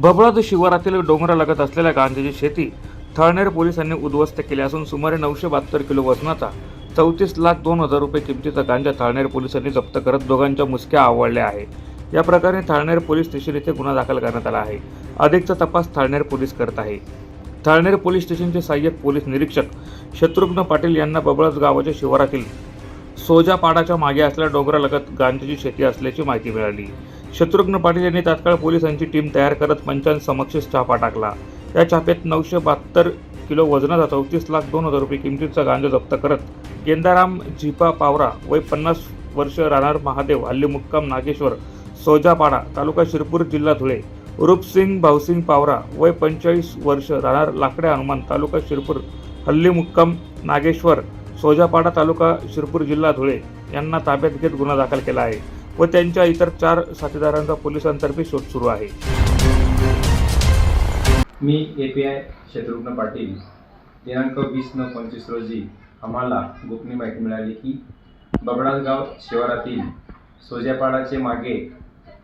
भबळद शिवारातील डोंगरालगत असलेल्या गांजाची शेती थळनेर पोलिसांनी उद्ध्वस्त केली असून सुमारे नऊशे बहात्तर किलो वजनाचा चौतीस लाख दोन हजार रुपये किमतीचा गांजा थाळनेर पोलिसांनी जप्त करत दोघांच्या मुसक्या आवळल्या आहे. या प्रकारे थाळनेर पोलीस स्टेशन येथे गुन्हा दाखल करण्यात आला आहे. अधिकचा तपास थाळनेर पोलीस करत आहे. थाळनेर पोलीस स्टेशनचे सहाय्यक पोलीस निरीक्षक शत्रुघ्न पाटील यांना बबळज गावाच्या शिवारातील सोजापाडाच्या मागे असलेल्या डोंगरालगत गांजाची शेती असल्याची माहिती मिळाली. शत्रुघ्न पाटील यांनी तात्काळ पोलिसांची टीम तयार करत पंचांसमक्षच छापा टाकला. या छाप्यात नऊशे बहात्तर किलो वजनाचा चौतीस लाख दोन हजार रुपये किमतीचा गांजा जप्त करत गेंदाराम झिपा पावरा वय पन्नास वर्ष राहणार महादेव हल्ली मुक्काम नागेश्वर सोजापाडा तालुका शिरपूर जिल्हा धुळे. रूपसिंग भाऊसिंग पावरा वय पंचेचाळीस वर्ष राहणार लाकडे हनुमान तालुका शिरपूर हल्ली मुक्काम नागेश्वर सोजापाडा तालुका शिरपूर जिल्हा धुळे यांना ताब्यात घेत गुन्हा दाखल केला आहे. व त्यांच्या इतर चार साथीदारांचा पोलिसांतर्फे शोध सुरू आहे. मी A P I Shatrughna Patil. दिनांक वीस नऊ पंचवीस रोजी आम्हाला गोपनीय माहिती मिळाली की बबडासगाव शिवारातील सोजापाडाचे मागे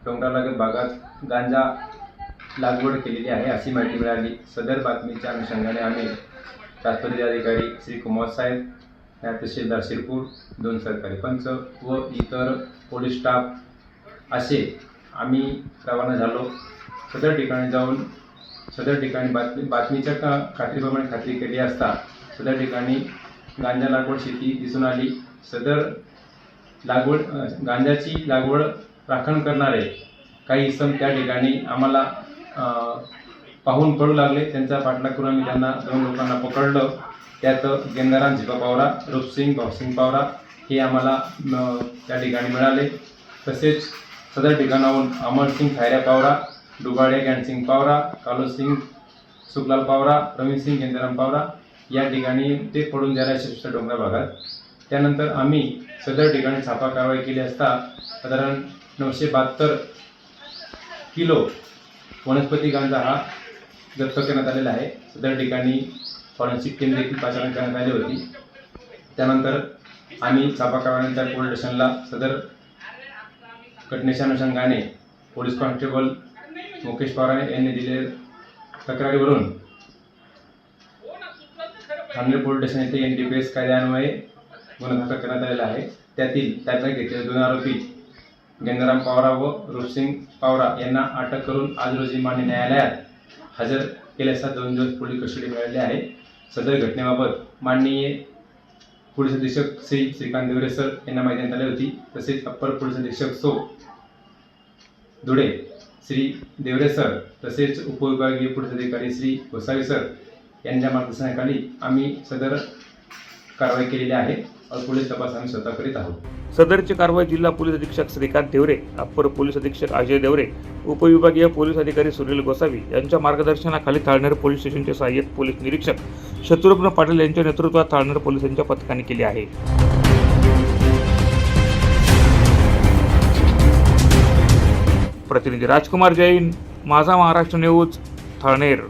डोंगरालगत भागात गांजा लागवड केलेली आहे अशी माहिती मिळाली. सदर बातमीच्या अनुषंगाने आम्ही तात्पर्य अधिकारी श्री कुमार साहेब तहसीलदार शिरपूर दोन सरकारी पंच व इतर पोलीस स्टाफ असे आम्ही रवाना झालो. सदर ठिकाणी जाऊन सदर ठिकाणी बातमी बातमीच्या का खात्रीप्रमाणे खात्री केली असता सदर ठिकाणी गांजा लागवड शेती दिसून आली. सदर लागवड गांजाची लागवड राखण करणारे काही इसम त्या ठिकाणी आम्हाला पाहून पडू लागले. त्यांचा पाठलाग करून आम्ही त्यांना दोन लोकांना पकडलं. त्यात गेंदाराम झिपा पावरा रूपसिंग भाऊसिंग पावरा हे आम्हाला त्या ठिकाणी मिळाले. तसेच सदर ठिकाणाहून अमरसिंग खायऱ्या पावरा डुबाळे गॅनसिंग पावरा कालोसिंग सुखलाल पावरा रवीसिंग गेंदाराम पावरा या ठिकाणी ते पडून द्यायला यशस्वी डोंगरा भागात. त्यानंतर आम्ही सदर ठिकाणी छापा कारवाई केली असता साधारण नऊशे बहात्तर किलो वनस्पती गांजा हा जप्त करण्यात आलेला आहे. सदर ठिकाणी फॉरेन्सिक टीम देखील पाचारण करण्यात आली होती. त्यानंतर आम्ही छापा पोलीस स्टेशनला सदर घटनेच्या अनुषंगाने पोलीस कॉन्स्टेबल मुकेश पवार यांनी दिलेल्या तक्रारीवरून ठाणे पोलीस स्टेशन येथे एन डी पी एस कायद्यान्वये गुन्हा दाखल करण्यात आलेला आहे. त्यातील त्याचा घेतलेले दोन आरोपी गेंदाराम पावरा व रूपसिंग पावरा यांना अटक करून आज रोजी मान्य न्यायालयात हजर केले असता दोन दिवस पोलीस कस्टडी मिळाली आहे. सदर घटनेबाबत माननीय पोलीस अधीक्षक श्री श्रीकांत देवरे सर यांना माहिती देण्यात आली होती. तसेच अप्पर पोलीस अधीक्षक सो धुळे श्री देवरे सर तसेच उपविभागीय पोलीस अधिकारी श्री गोसावी सर यांच्या मार्गदर्शनाखाली आम्ही सदर कारवाई केलेली आहे. पोलीस तपास आम्ही स्वतः करीत आहोत. सदरची कारवाई जिल्हा पोलीस अधीक्षक श्रीकांत देवरे अप्पर पोलीस अधीक्षक अजय देवरे उपविभागीय पोलीस अधिकारी सुनील गोसावी यांच्या मार्गदर्शनाखाली थाळनेर पोलीस स्टेशनचे सहाय्यक पोलीस निरीक्षक शत्रुघ्न पाटील यांच्या नेतृत्वात थाळनेर पोलिसांच्या पथकाने केली आहे. प्रतिनिधी राजकुमार जैन माझा महाराष्ट्र न्यूज थाळनेर.